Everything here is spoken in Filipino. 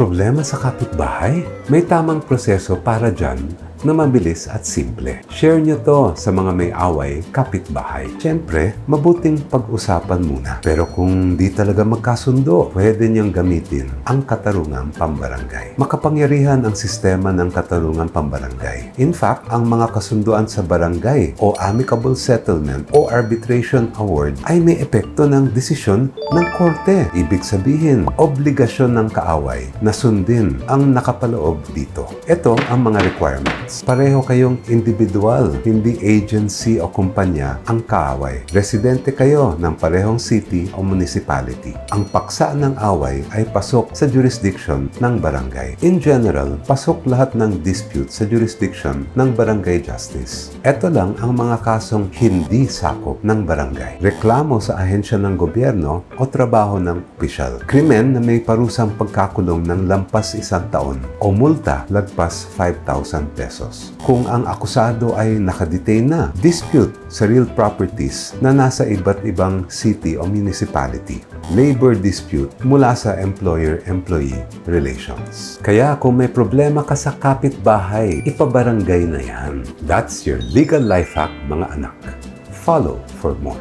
Problema sa kapitbahay? May tamang proseso para dyan na mabilis at simple. Share nyo to sa mga may away kapitbahay. Siyempre, mabuting pag-usapan muna. Pero kung di talaga magkasundo, pwede niyang gamitin ang katarungang pambarangay. Makapangyarihan ang sistema ng katarungang pambarangay. In fact, ang mga kasunduan sa barangay o amicable settlement o arbitration award ay may epekto ng desisyon ng korte. Ibig sabihin, obligasyon ng kaaway na sundin ang nakapaloob dito. Ito ang mga requirements. Pareho kayong individual, hindi agency o kumpanya ang kaaway. Residente kayo ng parehong city o municipality. Ang paksa ng away ay pasok sa jurisdiction ng barangay. In general, pasok lahat ng dispute sa jurisdiction ng barangay justice. Ito lang ang mga kasong hindi sakop ng barangay. Reklamo sa ahensya ng gobyerno o trabaho ng opisyal. Krimen na may parusang pagkakulong ng lampas isang taon o multa lagpas 5,000 pesos. Kung ang akusado ay nakadetain na, dispute sa real properties na nasa iba't ibang city o municipality. Labor dispute mula sa employer-employee relations. Kaya kung may problema ka sa kapitbahay, ipabarangay na yan. That's your legal life hack, mga anak. Follow for more.